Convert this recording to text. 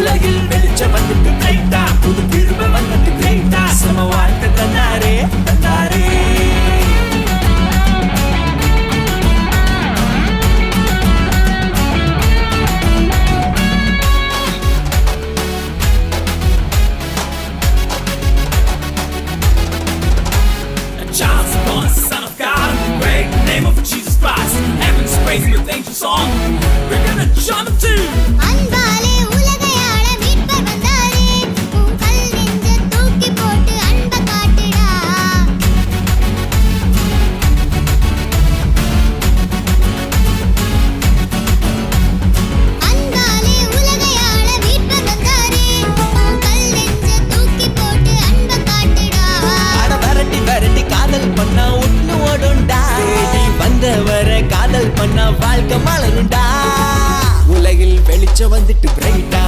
உலகில் வெளிச்சம் வந்துட்டு பிரைட்டா புது திரும்ப வந்துட்டு பிரைட்டா சம வாழ்க்கை தந்தாரே தந்தாரே Child's born, son of God, great name of Jesus Christ. Heaven's praise with angels song. We're gonna jump to வந்தவரை காதல் பண்ண வாழ்க்கை மலருண்டா? உலகில் வெளிச்சம் வந்துட்டு பிரைட்டா